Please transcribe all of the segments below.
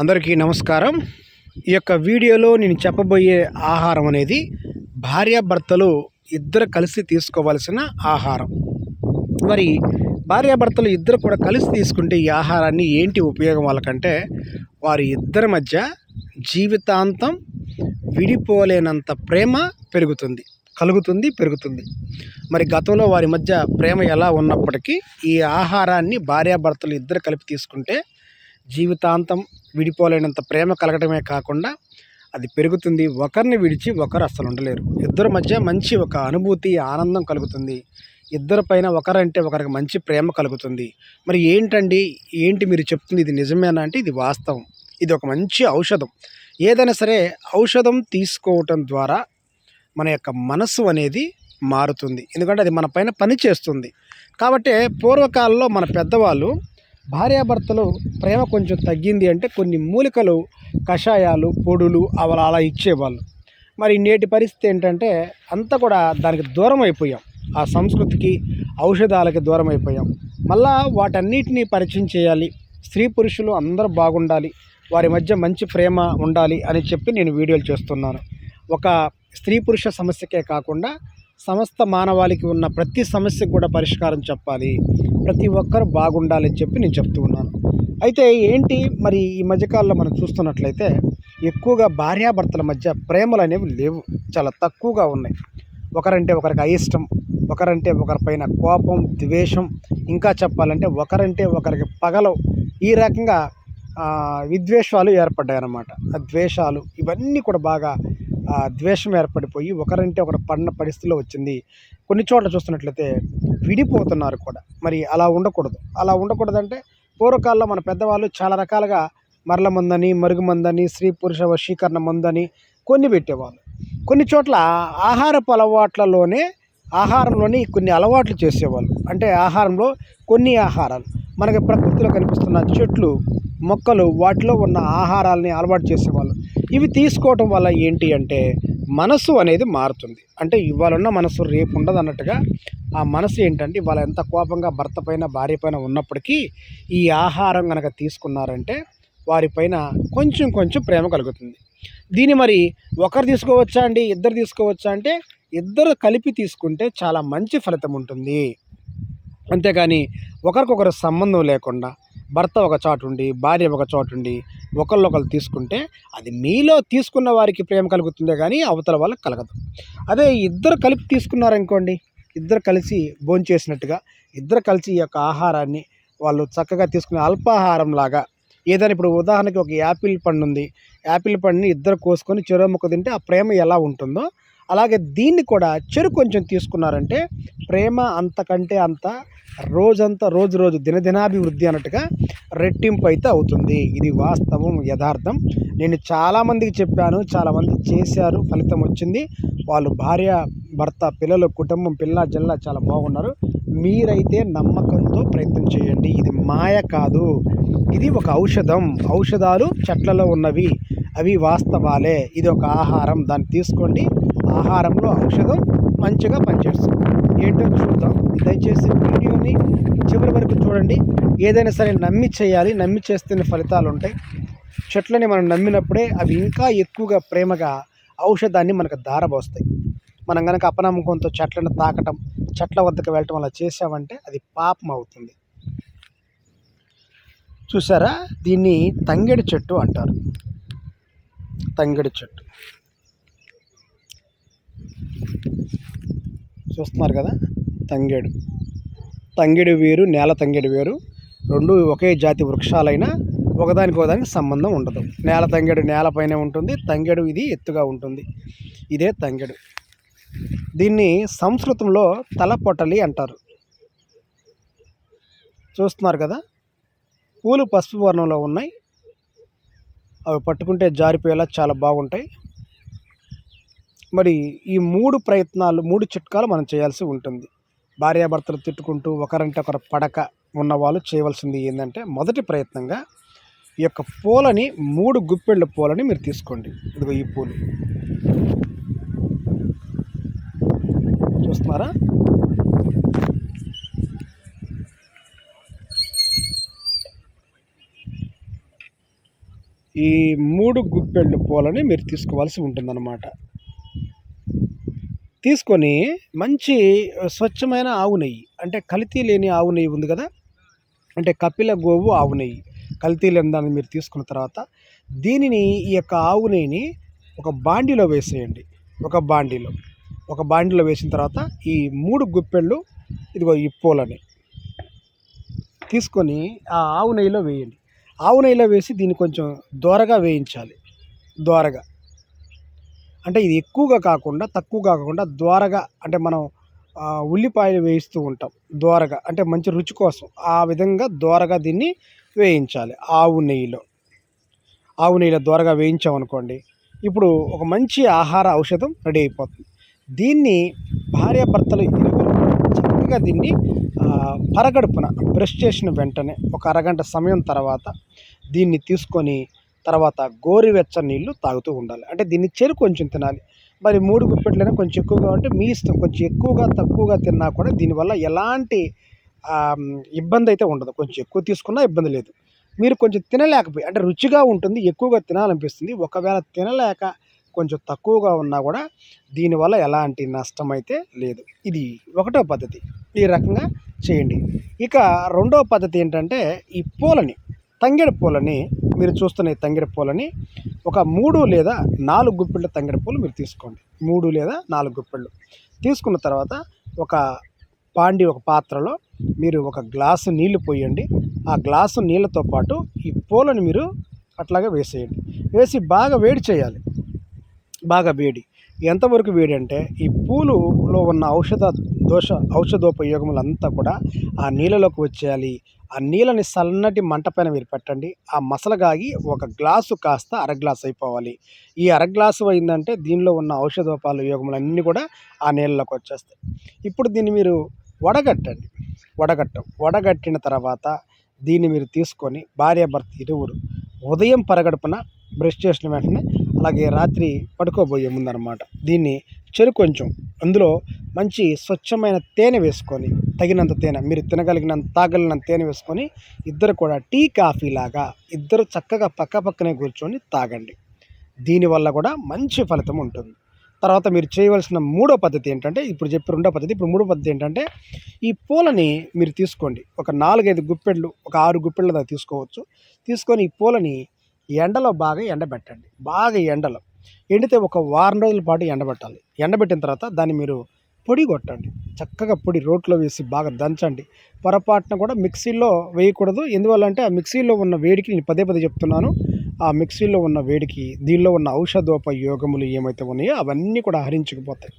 అందరికీ నమస్కారం. ఈ యొక్క వీడియోలో నేను చెప్పబోయే ఆహారం అనేది భార్యాభర్తలు ఇద్దరు కలిసి తీసుకోవాల్సిన ఆహారం. మరి భార్యాభర్తలు ఇద్దరు కూడా కలిసి తీసుకుంటే ఈ ఆహారాన్ని ఏంటి ఉపయోగం వాళ్ళకంటే వారి ఇద్దరి మధ్య జీవితాంతం విడిపోలేనంత ప్రేమ పెరుగుతుంది కలుగుతుంది పెరుగుతుంది. మరి గతంలో వారి మధ్య ప్రేమ ఎలా ఉన్నప్పటికీ ఈ ఆహారాన్ని భార్యాభర్తలు ఇద్దరు కలిపి తీసుకుంటే జీవితాంతం విడిపోలేనంత ప్రేమ కలగటమే కాకుండా అది పెరుగుతుంది. ఒకరిని విడిచి ఒకరు అస్సలు ఉండలేరు. ఇద్దరి మధ్య మంచి ఒక అనుభూతి ఆనందం కలుగుతుంది. ఇద్దరి పైన ఒకరంటే ఒకరికి మంచి ప్రేమ కలుగుతుంది. మరి ఏంటండి? ఏంటి మీరు చెప్తుంది? ఇది నిజమేనా అంటే ఇది వాస్తవం. ఇది ఒక మంచి ఔషధం. ఏదైనా సరే ఔషధం తీసుకోవటం ద్వారా మన యొక్క మనస్సు అనేది మారుతుంది. ఎందుకంటే అది మన పైన పని చేస్తుంది కాబట్టి పూర్వకాలంలో మన పెద్దవాళ్ళు భార్యాభర్తలు ప్రేమ కొంచెం తగ్గింది అంటే కొన్ని మూలికలు కషాయాలు పొడులు అవి అలా ఇచ్చేవాళ్ళు. మరి నేటి పరిస్థితి ఏంటంటే అంతా కూడా దానికి దూరం అయిపోయాం. ఆ సంస్కృతికి ఔషధాలకి దూరం అయిపోయాం. మళ్ళా వాటన్నిటిని పరిచయం చేయాలి. స్త్రీ పురుషులు అందరూ బాగుండాలి. వారి మధ్య మంచి ప్రేమ ఉండాలి అని చెప్పి నేను వీడియోలు చేస్తున్నాను. ఒక స్త్రీ పురుష సమస్యకే కాకుండా సమస్త మానవాళికి ఉన్న ప్రతి సమస్యకు కూడా పరిష్కారం చెప్పాలి. ప్రతి ఒక్కరు బాగుండాలని చెప్పి నేను చెప్తూ ఉన్నాను. అయితే ఏంటి మరి ఈ మధ్యకాలంలో మనం చూస్తున్నట్లయితే ఎక్కువగా భార్యాభర్తల మధ్య ప్రేమలు అనేవి లేవు. చాలా తక్కువగా ఉన్నాయి. ఒకరంటే ఒకరికి అయిష్టం ఒకరంటే ఒకరిపైన కోపం ద్వేషం ఇంకా చెప్పాలంటే ఒకరంటే ఒకరికి పగలు ఈ రకంగా విద్వేషాలు ఏర్పడ్డాయి అన్నమాట ఆ ద్వేషాలు ఇవన్నీ కూడా బాగా ద్వేషం ఏర్పడిపోయి ఒకరంటే ఒకరు పడిన పరిస్థితిలో వచ్చింది. కొన్ని చోట్ల చూస్తున్నట్లయితే విడిపోతున్నారు కూడా. మరి అలా ఉండకూడదు. అలా ఉండకూడదంటే పూర్వకాలంలో మన పెద్దవాళ్ళు చాలా రకాలుగా మరల మందని మరుగు మందని స్త్రీ పురుష వశీకరణ మందని కొన్ని పెట్టేవాళ్ళు. కొన్ని చోట్ల ఆహారపు అలవాట్లలోనే ఆహారంలోని కొన్ని అలవాట్లు చేసేవాళ్ళు. అంటే ఆహారంలో కొన్ని ఆహారాలు. మనకి ప్రకృతిలో కనిపిస్తున్న చెట్లు మొక్కలు వాటిలో ఉన్న ఆహారాలని అలవాటు చేసేవాళ్ళు. ఇవి తీసుకోవటం వల్ల ఏంటి అంటే మనసు అనేది మారుతుంది. అంటే ఇవాళ ఉన్న మనసు రేపు ఉండదు అన్నట్టుగా ఆ మనసు ఏంటంటే ఇవాళ ఎంత కోపంగా భర్త పైన భార్య పైన ఉన్నప్పటికీ ఈ ఆహారం కనుక తీసుకున్నారంటే వారిపైన కొంచెం కొంచెం ప్రేమ కలుగుతుంది. దీన్ని మరి ఒకరు తీసుకోవచ్చా అండి ఇద్దరు తీసుకోవచ్చా అంటే ఇద్దరు కలిపి తీసుకుంటే చాలా మంచి ఫలితం ఉంటుంది. అంతేగాని ఒకరికొకరు సంబంధం లేకుండా భర్త ఒక చాటు ఉండి భార్య ఒక చోటు ఉండి ఒకళ్ళొకళ్ళు తీసుకుంటే అది మీలో తీసుకున్న వారికి ప్రేమ కలుగుతుందే కానీ అవతల వాళ్ళకి కలగదు. అదే ఇద్దరు కలిపి తీసుకున్నారనుకోండి ఇద్దరు కలిసి భోంచేసినట్టుగా ఇద్దరు కలిసి ఈ యొక్క ఆహారాన్ని వాళ్ళు చక్కగా తీసుకునే అల్పాహారం లాగా ఏదైనా ఇప్పుడు ఉదాహరణకి ఒక యాపిల్ పండు ఉంది. యాపిల్ పండుని ఇద్దరు కోసుకొని చెరువు ముక్క తింటే ఆ ప్రేమ ఎలా ఉంటుందో అలాగే దీన్ని కూడా చెరు కొంచెం తీసుకున్నారంటే ప్రేమ అంతకంటే అంత రోజంతా రోజు రోజు దినదినాభివృద్ధి అన్నట్టుగా రెట్టింపు అయితే అవుతుంది. ఇది వాస్తవం యథార్థం. నేను చాలామందికి చెప్పాను చాలామంది చేశారు ఫలితం వచ్చింది. వాళ్ళు భార్య భర్త పిల్లలు కుటుంబం పిల్ల జల్ల చాలా బాగున్నారు. మీరైతే నమ్మకంతో ప్రయత్నం చేయండి. ఇది మాయ కాదు. ఇది ఒక ఔషధం. ఔషధాలు చెట్లలో ఉన్నవి. అవి వాస్తవాలే. ఇది ఒక ఆహారం. దాన్ని తీసుకోండి. ఆహారంలో ఔషధం మంచిగా పనిచేస్తుంది. ఏంటో చూద్దాం. దయచేసి వీడియోని చివరి వరకు చూడండి. ఏదైనా సరే నమ్మి చేయాలి. నమ్మి చేస్తున్న ఫలితాలు ఉంటాయి. చెట్లని మనం నమ్మినప్పుడే అవి ఇంకా ఎక్కువగా ప్రేమగా ఔషధాన్ని మనకు దారబోస్తాయి మనం కనుక అపనమ్మకంతో చెట్లను తాకటం చెట్ల వద్దకు వెళ్ళటం అలా చేసామంటే అది పాపం అవుతుంది. చూసారా? దీన్ని తంగెడి చెట్టు అంటారు. తంగెడి చెట్టు. చూస్తున్నారు కదా? తంగేడు. తంగెడు వేరు నేల తంగెడు వేరు. రెండు ఒకే జాతి వృక్షాలైనా ఒకదానికి ఒకదానికి సంబంధం ఉండదు. నేల తంగెడు నేలపైనే ఉంటుంది తంగెడు ఇది ఎత్తుగా ఉంటుంది. ఇదే తంగెడు. దీన్ని సంస్కృతంలో తలపొటలి అంటారు. చూస్తున్నారు కదా? పూలు పసుపు వర్ణంలో ఉన్నాయి. అవి పట్టుకుంటే జారిపోయేలా చాలా బాగుంటాయి. మరి ఈ మూడు ప్రయత్నాలు మూడు చిట్కాలు మనం చేయాల్సి ఉంటుంది. భార్యాభర్తలు తిట్టుకుంటూ ఒకరంటే ఒకరు పడక ఉన్న వాళ్ళు చేయవలసింది ఏంటంటే మొదటి ప్రయత్నంగా ఈ యొక్క పూలని మూడు గుప్పెళ్ళ పూలని మీరు తీసుకోండి. ఇదిగో ఈ పూలు. చూస్తున్నారా? ఈ మూడు గుప్పెళ్ళు పూలని మీరు తీసుకోవాల్సి ఉంటుందన్నమాట. తీసుకొని మంచి స్వచ్ఛమైన ఆవు నెయ్యి. అంటే కల్తీ లేని ఆవు నెయ్యి ఉంది కదా? అంటే కపిల గోవు ఆవు నెయ్యి. కల్తీ లేని దాన్ని మీరు తీసుకున్న తర్వాత దీనిని ఈ యొక్క ఆవు నెయ్యిని ఒక బాండీలో వేసేయండి. ఒక బాండీలో. ఒక బాండీలో వేసిన తర్వాత ఈ మూడు గుప్పెళ్ళు ఇదిగో ఈ పూలని తీసుకొని ఆ ఆవు నెయ్యిలో వేయండి. ఆవు నెయ్యిలో వేసి దీన్ని కొంచెం దోరగా వేయించాలి. దోరగా. అంటే ఇది ఎక్కువగా కాకుండా తక్కువ కాకుండా ద్వారగా అంటే మనం ఉల్లిపాయలు వేయిస్తూ ఉంటాం ద్వారగా అంటే మంచి రుచి కోసం. ఆ విధంగా ద్వారగా దీన్ని వేయించాలి ఆవు నెయ్యిలో. ఆవు నెయ్యిలో ద్వారగా వేయించామనుకోండి ఇప్పుడు ఒక మంచి ఆహార ఔషధం రెడీ అయిపోతుంది. దీన్ని భార్యాభర్తలు చక్కగా దీన్ని పరగడుపున బ్రష్ చేసిన వెంటనే ఒక అరగంట సమయం తర్వాత దీన్ని తీసుకొని తర్వాత గోరువెచ్చని నీళ్ళు తాగుతూ ఉండాలి. అంటే దీన్ని చెరు కొంచెం తినాలి. మరి మూడు గుప్పెట్లైనా కొంచెం ఎక్కువగా ఉంటే మీ ఇష్టం. కొంచెం ఎక్కువగా తక్కువగా తిన్నా కూడా దీనివల్ల ఎలాంటి ఇబ్బంది అయితే ఉండదు. కొంచెం ఎక్కువ తీసుకున్నా ఇబ్బంది లేదు. మీరు కొంచెం తినలేకపోయి అంటే రుచిగా ఉంటుంది ఎక్కువగా తినాలనిపిస్తుంది. ఒకవేళ తినలేక కొంచెం తక్కువగా ఉన్నా కూడా దీనివల్ల ఎలాంటి నష్టం అయితే లేదు. ఇది ఒకటో పద్ధతి. ఈ రకంగా చేయండి. ఇక రెండో పద్ధతి ఏంటంటే ఈ పూలని. తంగెడు పూలని మీరు చూస్తున్న ఈ తంగెడు పూలని ఒక మూడు లేదా నాలుగు గుప్పిళ్ళ తంగెడు పూలు మీరు తీసుకోండి. మూడు లేదా నాలుగు గుప్పిళ్ళు. తీసుకున్న తర్వాత ఒక పాండి ఒక పాత్రలో మీరు ఒక గ్లాసు నీళ్ళు పోయండి. ఆ గ్లాసు నీళ్ళతో పాటు ఈ పూలను మీరు అట్లాగే వేసేయండి. వేసి బాగా వేడి చేయాలి. బాగా వేడి. ఎంతవరకు వేడంటే ఈ పూలులో ఉన్న ఔషధ దోష ఔషధోపయోగములంతా కూడా ఆ నీళ్ళలోకి వచ్చేయాలి. ఆ నీళ్ళని సన్నటి మంట పైన మీరు పెట్టండి. ఆ మసలగాగి ఒక గ్లాసు కాస్త అర గ్లాసు అయిపోవాలి. ఈ అర గ్లాసు అయిందంటే దీనిలో ఉన్న ఔషధోపయోగములన్నీ కూడా ఆ నీళ్ళలోకి వచ్చేస్తాయి. ఇప్పుడు దీన్ని మీరు వడగట్టండి. వడగట్టం. వడగట్టిన తర్వాత దీన్ని మీరు తీసుకొని భార్యాభర్త ఇరువురు ఉదయం పరగడుపున బ్రష్ చేసిన వెంటనే అలాగే రాత్రి పడుకోబోయే ముందనమాట. దీన్ని చెరు కొంచెం అందులో మంచి స్వచ్ఛమైన తేనె వేసుకొని తగినంత తేనె మీరు తినగలిగినంత తాగలిగినంత తేనె వేసుకొని ఇద్దరు కూడా టీ కాఫీ లాగా ఇద్దరు చక్కగా పక్క పక్కనే కూర్చొని తాగండి. దీనివల్ల కూడా మంచి ఫలితం ఉంటుంది. తర్వాత మీరు చేయవలసిన మూడో పద్ధతి ఏంటంటే ఇప్పుడు చెప్పి రెండో పద్ధతి ఇప్పుడు మూడో పద్ధతి ఏంటంటే ఈ పూలని మీరు తీసుకోండి. ఒక నాలుగైదు గుప్పెళ్ళు ఒక ఆరు గుప్పెళ్ళ దాకా తీసుకోవచ్చు. తీసుకొని ఈ పూలని ఎండలో బాగా ఎండబెట్టండి. బాగా ఎండలో. ఎండితే ఒక వారం రోజుల పాటు ఎండబెట్టాలి. ఎండబెట్టిన తర్వాత దాన్ని మీరు పొడి కొట్టండి. చక్కగా పొడి రోట్లో వేసి బాగా దంచండి. పొరపాటున కూడా మిక్సీలో వేయకూడదు. ఎందువల్ల అంటే ఆ మిక్సీలో ఉన్న వేడికి నేను పదే పదే చెప్తున్నాను. ఆ మిక్సీలో ఉన్న వేడికి దీనిలో ఉన్న ఔషధోపయోగములు ఏమైతే ఉన్నాయో అవన్నీ కూడా హరించుకుపోతాయి.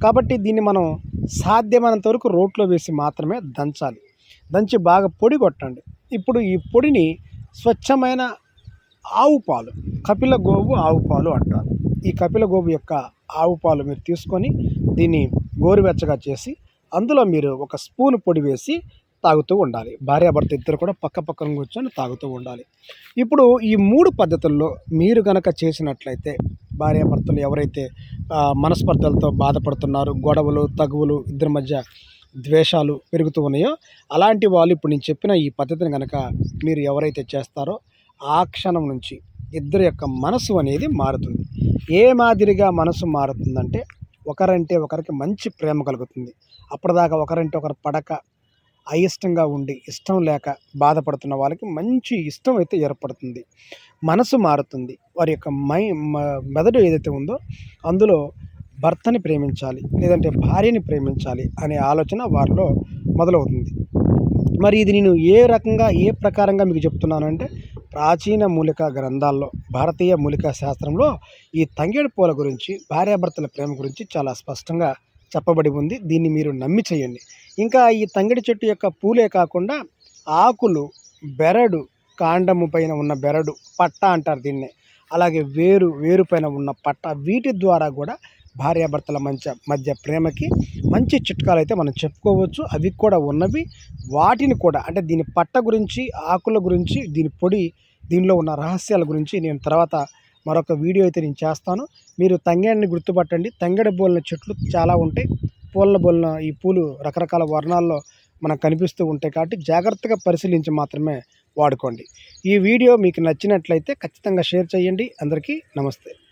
కాబట్టి దీన్ని మనం సాధ్యమైనంత వరకు రోట్లో వేసి మాత్రమే దంచాలి. దంచి బాగా పొడి కొట్టండి. ఇప్పుడు ఈ పొడిని స్వచ్ఛమైన ఆవు పాలు కపిల గోవు ఆవు పాలు అంటారు. ఈ కపిల గోవు యొక్క ఆవు పాలు మీరు తీసుకొని దీన్ని గోరువెచ్చగా చేసి అందులో మీరు ఒక స్పూన్ పొడి వేసి తాగుతూ ఉండాలి. భార్యాభర్త ఇద్దరు కూడా పక్క పక్కన కూర్చొని తాగుతూ ఉండాలి. ఇప్పుడు ఈ మూడు పద్ధతుల్లో మీరు కనుక చేసినట్లయితే భార్యాభర్తలు ఎవరైతే మనస్పర్ధలతో బాధపడుతున్నారు గొడవలు తగువులు ఇద్దరి మధ్య ద్వేషాలు పెరుగుతూ ఉన్నాయో అలాంటి వాళ్ళు ఇప్పుడు నేను చెప్పిన ఈ పద్ధతిని కనుక మీరు ఎవరైతే చేస్తారో ఆ క్షణం నుంచి ఇద్దరి యొక్క మనసు అనేది మారుతుంది. ఏ మాదిరిగా మనసు మారుతుందంటే ఒకరంటే ఒకరికి మంచి ప్రేమ కలుగుతుంది. అప్పటిదాకా ఒకరంటే ఒకరు పడక అయిష్టంగా ఉండి ఇష్టం లేక బాధపడుతున్న వాళ్ళకి మంచి ఇష్టం అయితే ఏర్పడుతుంది. మనసు మారుతుంది. వారి యొక్క మై మెదడు ఏదైతే ఉందో అందులో భర్తని ప్రేమించాలి లేదంటే భార్యని ప్రేమించాలి అనే ఆలోచన వారిలో మొదలవుతుంది. మరి ఇది నేను ఏ రకంగా ఏ ప్రకారంగా మీకు చెప్తున్నాను అంటే ప్రాచీన మూలిక గ్రంథాల్లో భారతీయ మూలిక శాస్త్రంలో ఈ తంగేడు పూల గురించి భార్యాభర్తల ప్రేమ గురించి చాలా స్పష్టంగా చెప్పబడి ఉంది. దీన్ని మీరు నమ్మి చేయండి. ఇంకా ఈ తంగడి చెట్టు యొక్క పూలే కాకుండా ఆకులు బెరడు కాండము పైన ఉన్న బెరడు పట్ట అంటారు దీన్ని. అలాగే వేరు వేరు పైన ఉన్న పట్ట వీటి ద్వారా కూడా భార్యాభర్తల మధ్య మధ్య ప్రేమకి మంచి చిట్కాలు అయితే మనం చెప్పుకోవచ్చు. అవి కూడా ఉన్నవి. వాటిని కూడా అంటే దీని పట్ట గురించి ఆకుల గురించి దీని పొడి దీనిలో ఉన్న రహస్యాల గురించి నేను తర్వాత మరొక వీడియో అయితే నేను చేస్తాను. మీరు తంగేడిని గుర్తుపట్టండి. తంగేడి బోలిన చెట్లు చాలా ఉంటాయి. పూల బోలిన ఈ పూలు రకరకాల వర్ణాల్లో మనకు కనిపిస్తూ ఉంటాయి కాబట్టి జాగ్రత్తగా పరిశీలించి మాత్రమే వాడుకోండి. ఈ వీడియో మీకు నచ్చినట్లయితే ఖచ్చితంగా షేర్ చేయండి. అందరికీ నమస్తే.